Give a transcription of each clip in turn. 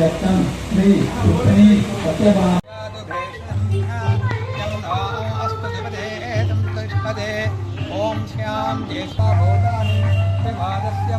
यत्नं हि हि ज्येष्ठा भूतानि प्रभादस्य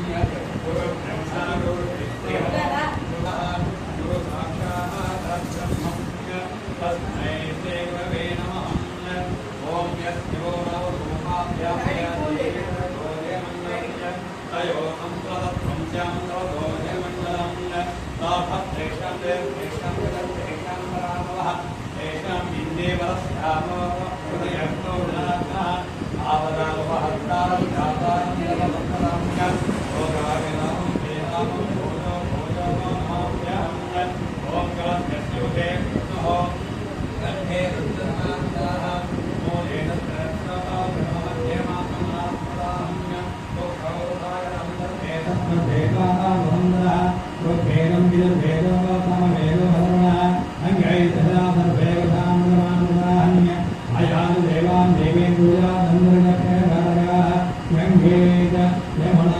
గంగే యమున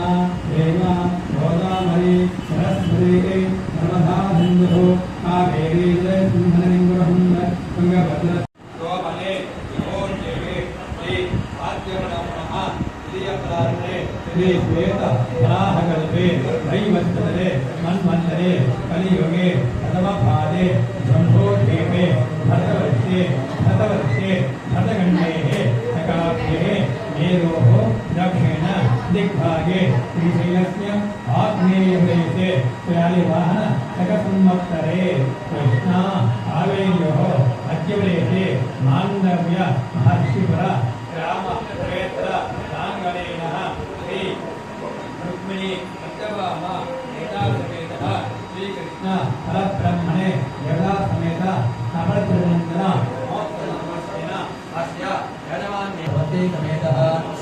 దేవ గోదావరి సరస్వతి నర్మదా సింధు కావేరీ శ్రీ శ్రీ శ్వేత దైవస్థలే కలియుగే. ప్రథమపాదే दिग्भागे श्रीशैलस्य आग्नेयदेशे शालिवाहन शकसंवत्सरे कृष्णा कावेर्योः अद्यवदेशे माण्डव्य महर्षिपुर रामक्षेत्र राङ्गणेनः श्री रुक्मिणी अत्यवाम एतादृशमेतः श्रीकृष्ण परब्रह्मणे यथा समेत अपरत्रनन्दन मोक्षनमस्तेन अस्य यजमान्ये वते समेतः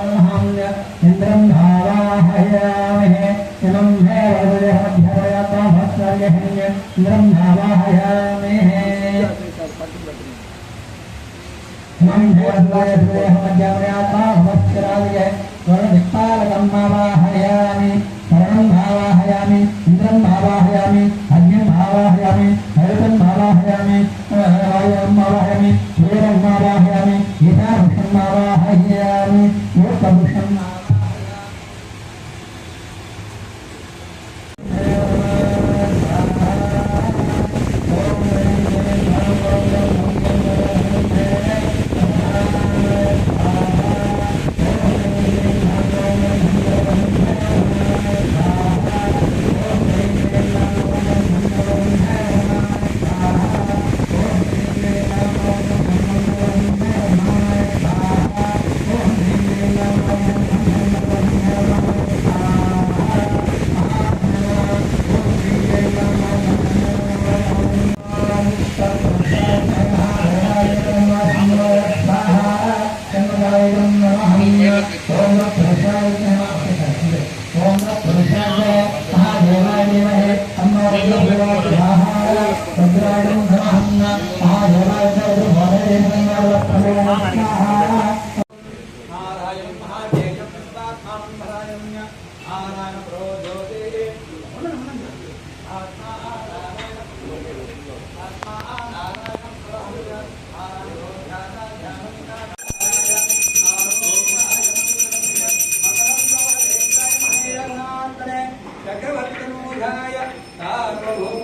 भावाहयामि वरणं भावाहयामि इन्द्रं भावाहयामि अग्निं भावाहयामि हरितं भावाहयामि वायुं भावाहयामि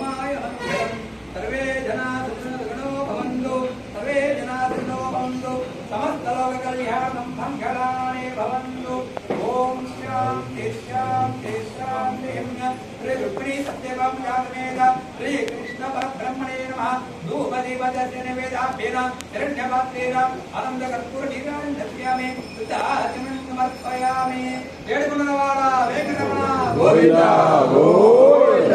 మంగళం సర్వే జనా సుఖినో భవంతు. సర్వే జనా సుఖినో భవంతు. సమస్త లోక కళ్యాణం మంగళాని భవంతు. ఓం శాంతి శాంతి శాంతి శ్రీ రుక్మిణీ సత్యవం జాతమేద శ్రీ కృష్ణ పరబ్రహ్మణే నమః. ధూపదీపదర్శన వేదాభ్యేన హిరణ్యపాత్రేణ ఆనంద కర్పూర నీరాన్ని దర్శయామి. శుద్ధాచమనం సమర్పయామి ఏడుకున్నవాడ వేంకటరమణ గోవింద. గోవింద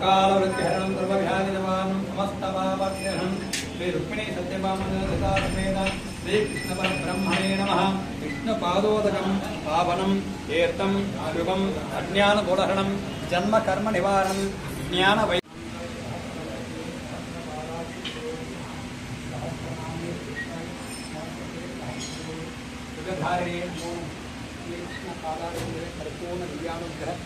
అకాల వృత్తిహరణం సర్వవ్యాధి శ్రీ రుక్మిణీ సత్యభామేద శ్రీకృష్ణ పరబ్రహ్మణే నమ విష్ణు పావనం తీర్థం శుభం జన్మ కర్మ నివారణం జ్ఞాన వై ధారణే శ్రీకృష్ణ పాదాలు పరిపూర్ణ దివ్యానుగ్రహ